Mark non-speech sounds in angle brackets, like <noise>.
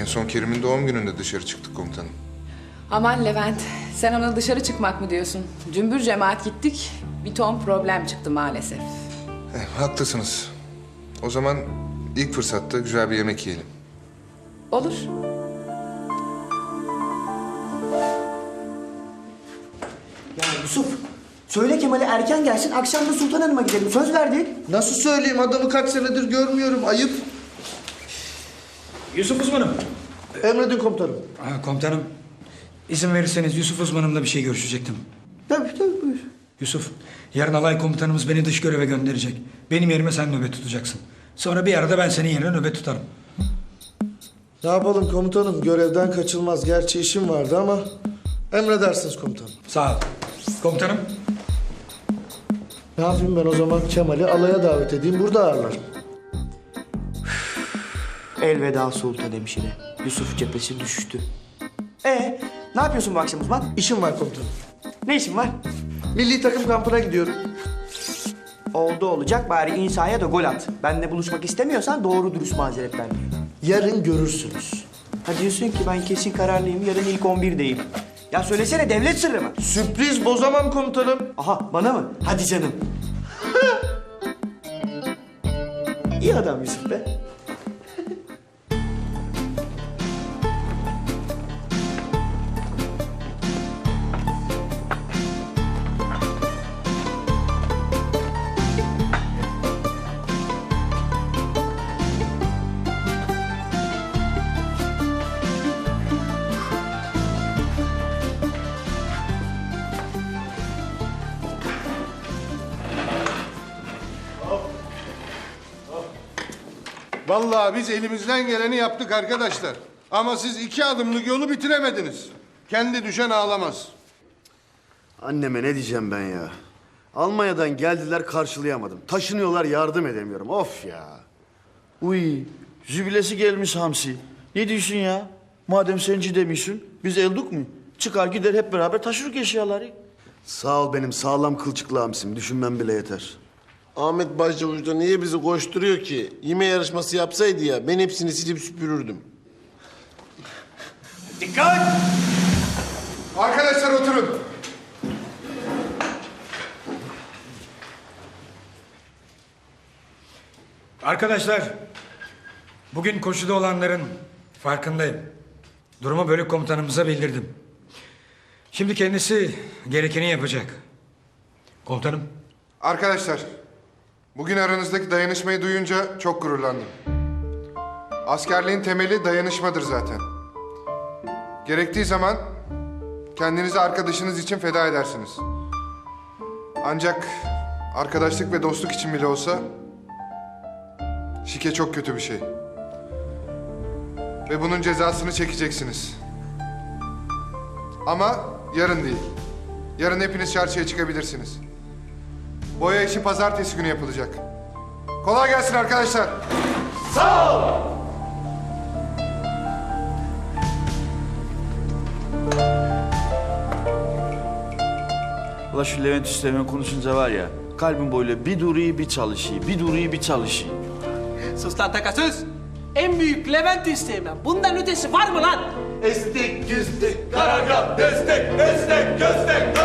En son Kerim'in doğum gününde dışarı çıktık komutanım. Aman Levent, sen ona dışarı çıkmak mı diyorsun? Cümbür cemaat gittik, bir ton problem çıktı maalesef. Eh, haklısınız. O zaman ilk fırsatta güzel bir yemek yiyelim. Olur. Ya Yusuf, söyle Kemal'e erken gelsin, akşam da Sultan Hanım'a gidelim. Söz verdik. Nasıl söyleyeyim adamı kaç senedir görmüyorum ayıp. Yusuf uzmanım. Emredin komutanım. Ha, komutanım. izin verirseniz Yusuf uzmanımla bir şey görüşecektim. Tabii tabii buyur. Yusuf, yarın alay komutanımız beni dış göreve gönderecek. Benim yerime sen nöbet tutacaksın. Sonra bir arada ben senin yerine nöbet tutarım. Ne yapalım komutanım görevden kaçılmaz. Gerçi işim vardı ama emredersiniz komutanım. Sağ ol. Komutanım, Ne yapayım ben o zaman Kemal'i alaya davet edeyim burada ağırlarım. Elveda Sultan Hemşire. Yusuf cephesi düştü. Ee, ne yapıyorsun bu akşam uzman? İşim var komutanım. Ne işin var? Milli takım kampına gidiyorum. Oldu olacak bari insaya da gol at. Benle buluşmak istemiyorsan doğru dürüst mazeretler diyor. Yarın görürsünüz. Ha diyorsun ki ben kesin kararlıyım, yarın ilk 11'deyim. Ya söylesene devlet sırrı mı? Sürpriz bozamam komutanım. Aha bana mı? Hadi canım. <laughs> İyi adam Yusuf be. Vallahi biz elimizden geleni yaptık arkadaşlar. Ama siz iki adımlık yolu bitiremediniz. Kendi düşen ağlamaz. Anneme ne diyeceğim ben ya? Almanya'dan geldiler karşılayamadım. Taşınıyorlar yardım edemiyorum. Of ya. Uy, jübilesi gelmiş Hamsi. Ne diyorsun ya? Madem senci demişsin, biz elduk mu? Çıkar gider hep beraber taşırık eşyaları. Sağ ol benim sağlam kılçıklı Hamsi'm. Düşünmem bile yeter. Ahmet Başçavuş da niye bizi koşturuyor ki? Yeme yarışması yapsaydı ya ben hepsini silip süpürürdüm. Arkadaşlar oturun. arkadaşlar. Bugün koşuda olanların farkındayım. Durumu bölük komutanımıza bildirdim. Şimdi kendisi gerekeni yapacak. Komutanım, Arkadaşlar, bugün aranızdaki dayanışmayı duyunca çok gururlandım. Askerliğin temeli dayanışmadır zaten. Gerektiği zaman kendinizi arkadaşınız için feda edersiniz. Ancak arkadaşlık ve dostluk için bile olsa şike çok kötü bir şey. Ve bunun cezasını çekeceksiniz. Ama yarın değil. Yarın hepiniz çarşıya çıkabilirsiniz. Boya işi pazartesi günü yapılacak. Kolay gelsin arkadaşlar. Ula şu Levent Üsteğmen konuşunca var ya, kalbim böyle bir duruyor bir çalışıyor, bir duruyor bir çalışıyor. Sus lan takasız. En büyük Levent isteğimden. Bundan ötesi var mı lan? Estek, güstek, karargah, destek, destek, estek, köstek,